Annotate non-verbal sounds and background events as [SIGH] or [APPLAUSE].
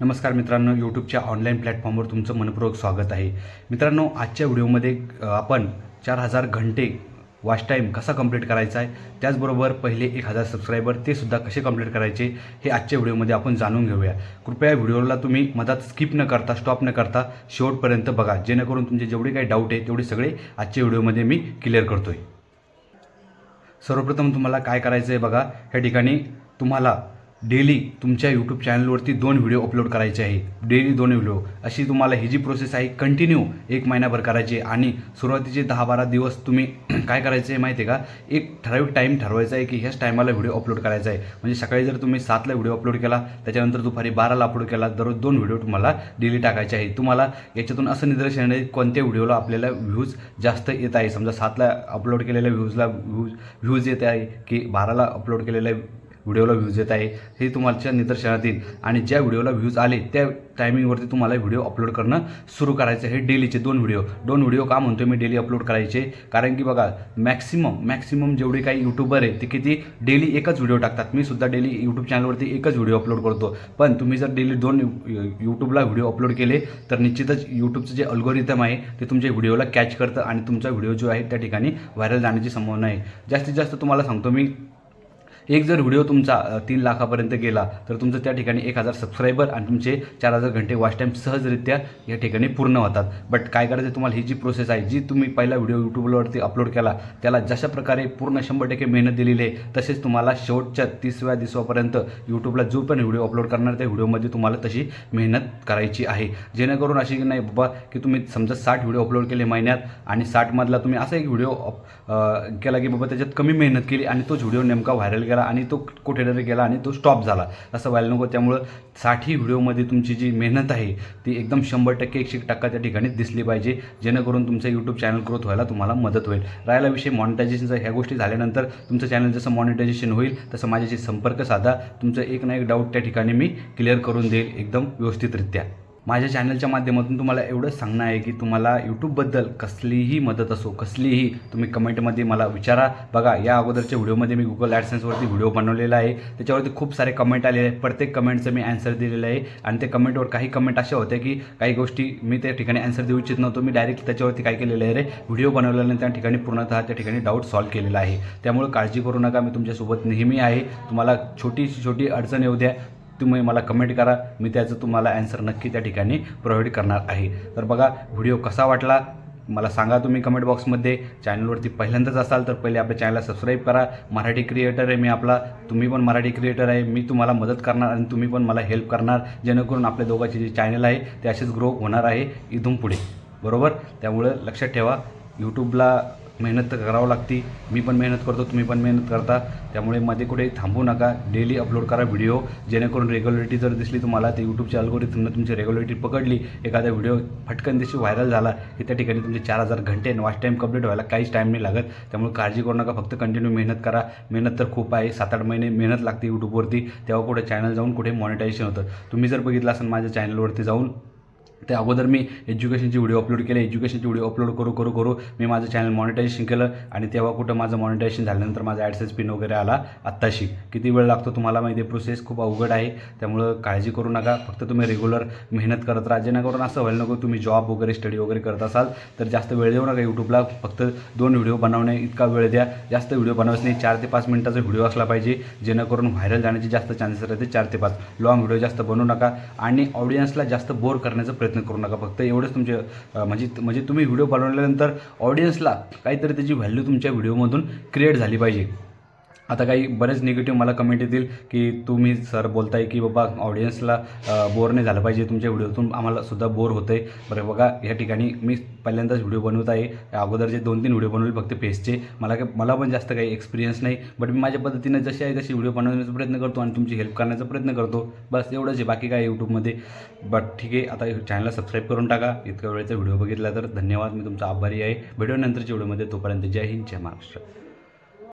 नमस्कार मित्रांनो यूट्यूबच्या ऑनलाईन प्लॅटफॉर्मवर तुमचं मनपूर्वक स्वागत आहे. मित्रांनो आजच्या व्हिडिओमध्ये आपण चार हजार घंटे वॉच टाईम कसा कंप्लीट करायचा आहे त्याचबरोबर पहिले एक हजार सबस्क्रायबर ते सुद्धा कसे कंप्लीट करायचे हे आजच्या व्हिडिओमध्ये आपण जाणून घेऊया. कृपया व्हिडिओला तुम्ही मधात स्किप न करता स्टॉप न करता शेवटपर्यंत बघा. जेणेकरून तुमचे जेवढे काही डाऊट आहे तेवढे सगळे आजच्या व्हिडिओमध्ये मी क्लिअर करतोय. सर्वप्रथम तुम्हाला काय करायचं आहे बघा ह्या ठिकाणी तुम्हाला डेली तुमच्या यूट्यूब चॅनलवरती दोन व्हिडिओ अपलोड करायचे आहे. डेली दोन व्हिडिओ अशी तुम्हाला ही जी प्रोसेस आहे कंटिन्यू एक महिनाभर करायची आहे. आणि सुरुवातीचे दहा बारा दिवस तुम्ही [CLEARS THROAT] काय करायचं आहे माहिती आहे का? एक ठराविक टाईम ठरवायचा आहे की ह्याच टायमाला व्हिडिओ अपलोड करायचा आहे. म्हणजे सकाळी जर तुम्ही सातला व्हिडिओ अपलोड केला त्याच्यानंतर दुपारी बाराला अपलोड केला दररोज दोन व्हिडिओ तुम्हाला डेली टाकायचे आहे. तुम्हाला याच्यातून असं निदर्शन आहे कोणत्या व्हिडिओला आपल्याला व्ह्यूज जास्त येत आहे. समजा सातला अपलोड केलेल्या व्ह्यूजला व्ह्यूज व्ह्यूज येत आहे की बाराला अपलोड केलेल्या व्हिडिओला व्ह्यूज येत आहे हे तुमच्या निदर्शनात येईल. आणि ज्या व्हिडिओला व्ह्यूज आले त्या टायमिंगवरती तुम्हाला व्हिडिओ अपलोड करणं सुरू करायचं आहे. डेलीचे दोन व्हिडिओ. दोन व्हिडिओ का म्हणतो मी? डेली अपलोड करायचे. कारण की बघा मॅक्सिमम मॅक्सिमम जेवढे काही यूट्यूबर आहे ते किती डेली एकच व्हिडिओ टाकतात. मी सुद्धा डेली यूट्यूब चॅनलवरती एकच व्हिडिओ अपलोड करतो. पण तुम्ही जर डेली दोन यूट्यूबला व्हिडिओ अपलोड केले तर निश्चितच यूट्यूबचं जे अल्गोरिथम आहे ते तुमच्या व्हिडिओला कॅच करतं आणि तुमचा व्हिडिओ जो आहे त्या ठिकाणी व्हायरल जाण्याची संभावना आहे. जास्तीत जास्त तुम्हाला सांगतो मी एक जर व्हिडिओ तुमचा तीन लाखापर्यंत गेला तर तुमचं त्या ठिकाणी एक हजार सबस्क्रायबर आणि तुमचे चार हजार घंटे वॉच टाईम सहजरित्या या ठिकाणी पूर्ण होतात. बट काय करायचं तुम्हाला ही जी प्रोसेस आहे जी तुम्ही पहिला व्हिडिओ यूट्यूबवरती अपलोड केला त्याला जशा प्रकारे पूर्ण शंभर टक्के मेहनत दिलेली आहे तसेच तुम्हाला शेवटच्या तिसव्या दिवसापर्यंत यूट्यूबला जो पण व्हिडिओ अपलोड करणार त्या व्हिडिओमध्ये तुम्हाला तशी मेहनत करायची आहे. जेणेकरून अशी की नाही बाबा की तुम्ही समजा साठ व्हिडिओ अपलोड केले महिन्यात आणि साठमधला तुम्ही असा एक व्हिडिओ केला की बाबा त्याच्यात कमी मेहनत केली आणि तोच व्हिडिओ नेमका व्हायरल केला गेला आणि तो कुठेतरी गेला आणि तो स्टॉप झाला. असं व्हायला नको. त्यामुळं साठी व्हिडिओमध्ये तुमची जी मेहनत आहे ती एकदम शंभर टक्के एकशे एक टक्का त्या ठिकाणी दिसली पाहिजे. जेणेकरून तुमचं यूट्यूब चॅनल ग्रोथ व्हायला तुम्हाला मदत होईल. राहिला विषय मॉनिटायझेशनचा ह्या गोष्टी झाल्यानंतर तुमचं चॅनल जसं मॉनिटायझेशन होईल तसं माझ्याशी संपर्क साधा. तुमचं एक ना एक डाऊट त्या ठिकाणी मी क्लिअर करून देईल. एकदम व्यवस्थितरित्या. माझ्या चॅनलच्या माध्यमातून तुम्हाला एवढंच सांगणं आहे की तुम्हाला यूट्यूबबद्दल कसलीही मदत असो कसलीही तुम्ही कमेंटमध्ये मला विचारा. बघा या अगोदरच्या व्हिडिओमध्ये मी गुगल ॲडसेन्सवरती व्हिडिओ बनवलेला आहे. त्याच्यावरती खूप सारे कमेंट आलेले आहेत. प्रत्येक कमेंटचं मी ॲन्सर दिलेलं आहे. आणि ते कमेंटवर काही कमेंट अशा होत्या की काही गोष्टी मी त्या ठिकाणी ॲन्सर देऊ इच्छित नव्हतो. मी डायरेक्ट त्याच्यावरती काय केलेलं आहे रे? व्हिडिओ बनवलेला त्या ठिकाणी पूर्णतः त्या ठिकाणी डाऊट सॉल्व्ह केलेला आहे. त्यामुळे काळजी करू नका. मी तुमच्यासोबत नेहमी आहे. तुम्हाला छोटी छोटी अडचण येऊ द्या. तुम्ही मला कमेंट करा. मी त्याचं तुम्हाला ॲन्सर नक्की त्या ठिकाणी प्रोव्हाइड करणार आहे. तर बघा व्हिडिओ कसा वाटला? मला सांगा तुम्ही कमेंट बॉक्समध्ये चॅनलवरती पहिल्यांदाच असाल तर पहिले आपल्या चॅनलला सबस्क्राईब करा. मराठी क्रिएटर आहे मी आपला. तुम्ही पण मराठी क्रिएटर आहे. मी तुम्हाला मदत करणार आणि तुम्ही पण मला हेल्प करणार. जेणेकरून आपल्या दोघांचे जे चॅनल आहे ते असेच ग्रो होणार आहे. इथून पुढे. बरोबर? त्यामुळं लक्षात ठेवा. यूट्यूबला मेहनत तर करावं लागते. मी पण मेहनत करतो तुम्ही पण मेहनत करता. त्यामुळे मध्ये कुठे थांबू नका. डेली अपलोड करा व्हिडिओ जेणेकरून रेग्युलरिटी जर दिसली तुम्हाला ते यूट्यूबच्या अल्गोरिथमनं तुमची रेग्युलरिटी पकडली एखादा व्हिडिओ फटकन दिवशी व्हायरल झाला की त्या ठिकाणी तुमचे चार हजार घंटे वॉच टाईम कंप्लीट व्हायला काहीच टाईम नाही लागत. त्यामुळे काळजी करू नका फक्त कंटिन्यू मेहनत करा. मेहनत तर खूप आहे सात आठ महिने मेहनत लागते यूट्यूबवरती तेव्हा कुठे चॅनल जाऊन कुठे मॉनिटायझेशन होतं. तुम्ही जर बघितलं असेल माझ्या चॅनलवरती जाऊन त्या अगोदर मी एज्युकेशनचे व्हिडिओ अपलोड केले. एज्युकेशनचे व्हिडिओ अपलोड करू करू करू मी माझं चॅनल मॉनिटायझेशन केलं आणि तेव्हा कुठं माझं मॉनिटायझेशन झाल्यानंतर माझा ॲडसेस पिन वगैरे आला आत्ताशी. किती वेळ लागतो तुम्हाला माहिती आहे? प्रोसेस खूप अवघड आहे. त्यामुळं काळजी करू नका. फक्त तुम्ही रेग्युलर मेहनत करत राहा. जेणेकरून असं व्हायला नको तुम्ही जॉब वगैरे स्टडी वगैरे करत असाल तर जास्त वेळ देऊ नका यूट्यूबला फक्त दोन व्हिडिओ बनवणे इतका वेळ द्या. जास्त व्हिडिओ बनवायचं नाही. चार ते पाच मिनिटाचा व्हिडिओ असला पाहिजे. जेणेकरून व्हायरल जाण्याचे जास्त चान्सेस राहते चार ते पाच. लॉंग व्हिडिओ जास्त बनवू नका. आणि ऑडियन्सला जास्त बोर करण्याचा प्रयत्न करू नका. फक्त एवढंच तुमचे म्हणजे म्हणजे तुम्ही व्हिडिओ बनवल्यानंतर ऑडियन्सला काहीतरी त्याची व्हॅल्यू तुमच्या व्हिडिओमधून क्रिएट झाली पाहिजे. आता काही बरेच निगेटिव्ह मला कमेंट येतील की तुम्ही सर बोलताय की बाबा ऑडियन्सला बोर नाही झालं पाहिजे तुमच्या व्हिडिओतून आम्हाला सुद्धा बोर होतं आहे बरं बघा या ठिकाणी मी पहिल्यांदाच व्हिडिओ बनवत आहे. अगोदर अगोदरचे दोन तीन व्हिडिओ बनवले फक्त फेसचे मला काय मला पण जास्त काही एक्सपिरियन्स नाही. बट मी माझ्या पद्धतीनं जशी आहे तशी व्हिडिओ बनवण्याचा प्रयत्न करतो आणि तुमची हेल्प करण्याचा प्रयत्न करतो. बस एवढंच आहे. बाकी काय यूट्यूबमध्ये बट ठीक आहे आता चॅनलला सबस्क्राईब करून टाका. इतक्या वेळेचा व्हिडिओ बघितला तर धन्यवाद. मी तुमचा आभारी आहे. व्हिडिओ नंतरच्या व्हिडिओमध्ये तोपर्यंत जय हिंद जय महाराष्ट्र.